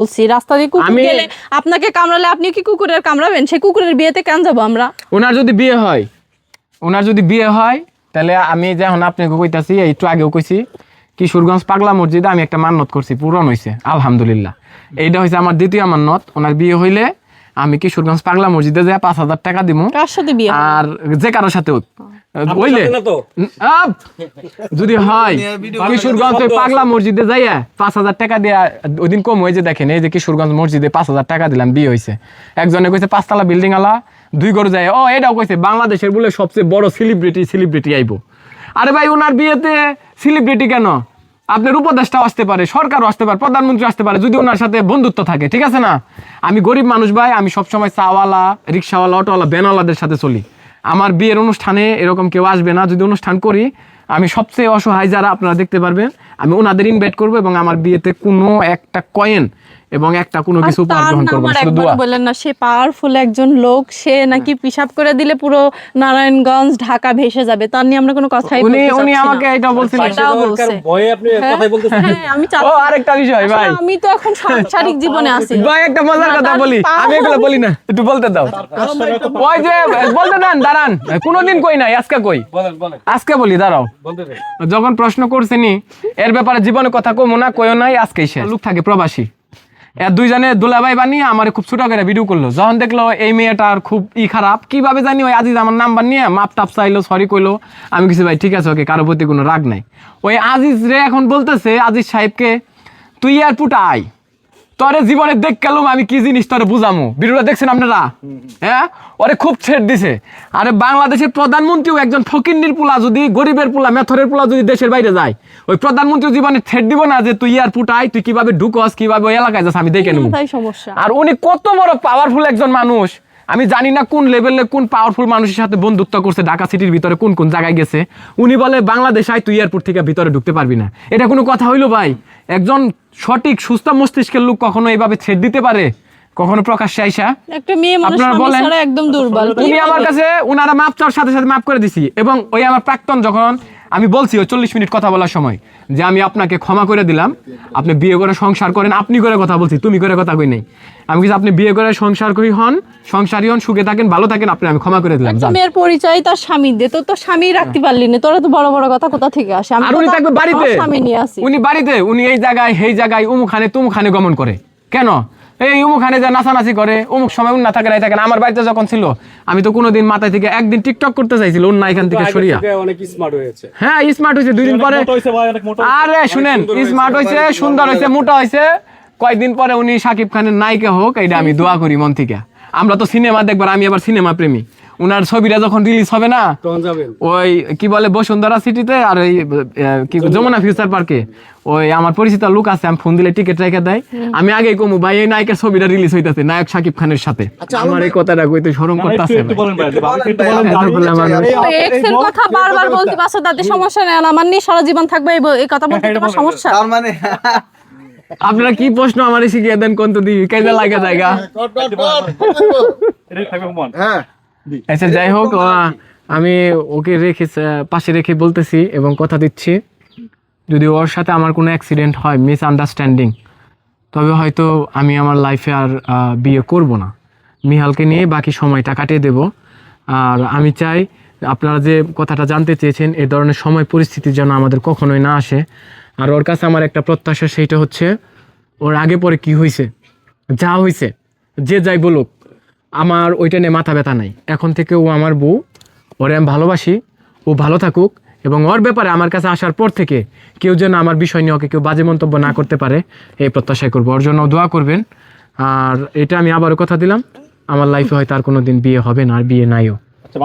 বলছি রাস্তা দিয়ে কুকুর গেলে আপনাকে কামড়ালে আপনি কি কুকুরের কামড়াবেন? সেই কুকুরের বিয়েতে কেন যাব আমরা? ওনার যদি বিয়ে হয় ওনার যদি বিয়ে হয় তাহলে আমি যখন আপনাকে কইতাছি একটু আগেও কইছি কিশোরগঞ্জ পাগলা মসজিদে আমি একটা মান্নত করছি পূরণ হয়েছে আলহামদুলিল্লাহ। এইটা হয়েছে আমার দ্বিতীয় মান্নত ওনার বিয়ে হইলে আমি কিশোরগঞ্জ পাগলা মসজিদে যাই পাঁচ হাজার টাকা দিব কার সাথে বিয়ে হবে? আর যে কারোর সাথে বুঝলে যদি হয় কিশোরগঞ্জ ওই পাগলা মসজিদে যাইয়া পাঁচ হাজার টাকা দিয়া ওই দিন কম হয়েছে দেখেন এই যে কিশোরগঞ্জ মসজিদে পাঁচ হাজার টাকা দিলাম বিয়ে হয়েছে। একজনে কইছে পাঁচতলা বিল্ডিং আলা দুই গরু যায় ও এটাও কইছে বাংলাদেশের বলে সবচেয়ে বড় সেলিব্রিটি সেলিব্রিটি আইবো। আরে ভাই ওনার বিয়েতে সেলিব্রিটি কেন? আপনার উপদেষ্টাও আসতে পারে, সরকারও আসতে পারে, প্রধানমন্ত্রী আসতে পারে, যদি ওনার সাথে বন্ধুত্ব থাকে, ঠিক আছে না? আমি গরিব মানুষ ভাই, আমি সবসময় চাওয়ালা, রিক্সাওয়ালা, অটোওয়ালা বেনওয়ালাদের সাথে চলি। আমার বিয়ের অনুষ্ঠানে এরকম কেউ আসবে না, যদি অনুষ্ঠান করি, আমি সবচেয়ে অসহায় যারা আপনারা দেখতে পারবেন আমি ওনাদের ইনভাইট করব এবং আমার বিয়েতে কোনো একটা কয়েন এবং একটা কোনো কিছু উপহার গ্রহণ না, শুধু দোয়া। বললেন না সে পাওয়ারফুল একজন লোক সে নাকি পিসাব করে দিলে পুরো নারায়ণগঞ্জ ঢাকা ভেসে যাবে। তার নিয়ে আমরা কোনো কথাই উনি উনি আমাকে এটা বলছিলেন বলছে। ভয়ে আপনি কথাই বলতেছেন। হ্যাঁ, আমি ও আরেকটা বিষয় ভাই। আমি তো এখন সাংসারিক জীবনে আছি। ভাই একটা মজার কথা বলি। আমি এগুলো বলি না একটু বলতে দাও। ওই যে বলতে দেন দাঁড়ান। কোনোদিন কই নাই আজকে কই? বলেন বলেন। আজকে বলি দাঁড়াও। যখন প্রশ্ন করছিনি এর ব্যাপারে জীবনের কথা কমো না কইও নাই আজকে সে লোক থাকে প্রবাসী। এর দুইজনে দুলাভাই বানিয়ে আমার খুব ছোট করে ভিডিও করল। যখন দেখল এই মেয়েটার খুব ই খারাপ কীভাবে জানি ওই আজিজ আমার নাম্বার নিয়ে মাপ টাপ চাইলো সরি কইলো। আমি কিছু ভাই ঠিক আছে ওকে কারোর প্রতি কোনো রাগ নাই। ওই আজিজ রে এখন বলতেছে আজিজ সাহেবকে তুই এয়ারপোর্টে আয়। তোরে জীবনে দেখ গেলাম আমি কি জিনিস তোরে বুঝামু? ভিডিওটা দেখছেন আপনারা? হ্যাঁ? ওরে খুব ছেড় দিছে। আরে বাংলাদেশের প্রধানমন্ত্রীও একজন ফকিন্নির পোলা যদি গরিবের পোলা মেথরের পোলা যদি দেশের বাইরে যায় ওই প্রধানমন্ত্রী জীবনে ছেড় দিব না যে তুই এয়ারপোর্ট আয় তুই কীভাবে ঢুকস কীভাবে ওই এলাকায় যাস আমি দেখে নেব। তাই সমস্যা। আর উনি কত বড় পাওয়ারফুল একজন মানুষ। আমি জানি না কোন লেভেলে কোন পাওয়ারফুল মানুষের সাথে বন্ধুত্ব করছে ঢাকা সিটির ভিতরে কোন কোন জায়গায় গেছে। উনি বলে বাংলাদেশ আয় তুই এয়ারপোর্ট থেকে ভিতরে ঢুকতে পারবি না। এটা কোনো কথা হইল ভাই? একজন সঠিক সুস্থ মস্তিষ্কের লোক কখনো এইভাবে থ্রেড দিতে পারে? কখনো প্রকাশ্যে আইসা? একটা মেয়ে মানুষ আপনারা বলেন। ছাড়া একদম দুর্বল। উনি আমার কাছে উনারা মাপ চাওয়ার সাথে সাথে মাপ করে দিছি। এবং ওই আমার প্রাক্তন যখন আমি বলছি ওই চল্লিশ মিনিট কথা বলার সময় যে আমি আপনাকে ক্ষমা করে দিলাম আপনি বিয়ে করে সংসার করেন আপনি করে কথা বলছি তুমি করে কথা কই নাই। আমি কিছু আপনি বিয়ে করে সংসার করি হন সংসারী হন সুখে থাকেন ভালো থাকেন আপনি আমি ক্ষমা করে দিলাম। মেয়ের পরিচয় তার স্বামী দে তো তোর স্বামী রাখতে পারলি না তোরা তো বড় বড় কথা কোথা থেকে আসে? আর উনি থাকবে বাড়িতে। স্বামী নিয়ে আসি। উনি বাড়িতে উনি এই জায়গায় সেই জায়গায় উমুখানে তুমুখানে গমন করে। কেন? এই উমুখানে যা নাচানাচি করে অমুক সময় উন্না থাকে না থাকে না আমার বাড়িতে যখন ছিল আমি তো কোনোদিন মাথায় থেকে একদিন টিকটক করতে চাইছিল উন্না এখান থেকে সরিয়া। অনেক স্মার্ট হয়েছে। হ্যাঁ স্মার্ট হয়েছে দুই দিন পরে। আরে শুনেন স্মার্ট হয়েছে সুন্দর হয়েছে হয়েছে। মোটা হয়েছে। কয়েকদিন পরে উনি সাকিব খানের নায়িকা হোক এটা আমি দোয়া করি মন থেকে। আমরা তো সিনেমা দেখবার আমি আবার সিনেমা প্রেমী। উনার ছবিটা যখন রিলিজ হবে না ওই কি বলে বসুন্ধরা সিটিতে আর ওই কি যমুনা। ফিউচার পার্কে ওই আমার পরিচিত লোক আছে আমি ফোন দিলে টিকিট রেখে দেয়। আমি আগে কমু ভাই এই নায়কের ছবিটা রিলিজ হইতাছে নায়ক সাকিব খানের সাথে। আমার এই কথাটা কইতে শরম করতেছে কথা বারবার বলতে পারছ তাতে সমস্যা নেই আমার নিয়ে সারা জীবন থাকবে এই কথা বলতে তোমার সমস্যা। তার মানে আপনারা কি প্রশ্ন আমার শিখিয়ে দেন কোন তো দিবি? কেন লাগে জায়গা? হুমান হ্যাঁ। আচ্ছা যাই হোক আমি ওকে রেখে পাশে রেখে বলতেছি এবং কথা দিচ্ছি। যদি ওর সাথে আমার কোনো অ্যাক্সিডেন্ট হয় মিস আন্ডারস্ট্যান্ডিং তবে হয়তো আমি আমার লাইফে আর বিয়ে করব না। মিহালকে নিয়ে বাকি সময়টা কাটিয়ে দেব। আর আমি চাই আপনারা যে কথাটা জানতে চেয়েছেন এ ধরনের সময় পরিস্থিতি যেন আমাদের কখনোই না আসে। আর ওর কাছে আমার একটা প্রত্যাশা সেইটা হচ্ছে ওর আগে পরে কি হয়েছে যা হয়েছে যে যাই বলুক আমার ওইটা নিয়ে মাথা ব্যথা নাই। এখন থেকে ও আমার বউ, ওরে আমি ভালোবাসি, ও ভালো থাকুক এবং ওর ব্যাপারে আমার কাছে আসার পর থেকে কেউ যেন আমার বিষয় নিয়ে ওকে কেউ বাজে মন্তব্য না করতে পারে, এই প্রত্যাশাই করব। ওর জন্য দোয়া করবেন। আর এটা আমি আবারও কথা দিলাম, আমার লাইফে হয়তো আর কোনো দিন বিয়ে হবে না, আর বিয়ে নাইও। আচ্ছা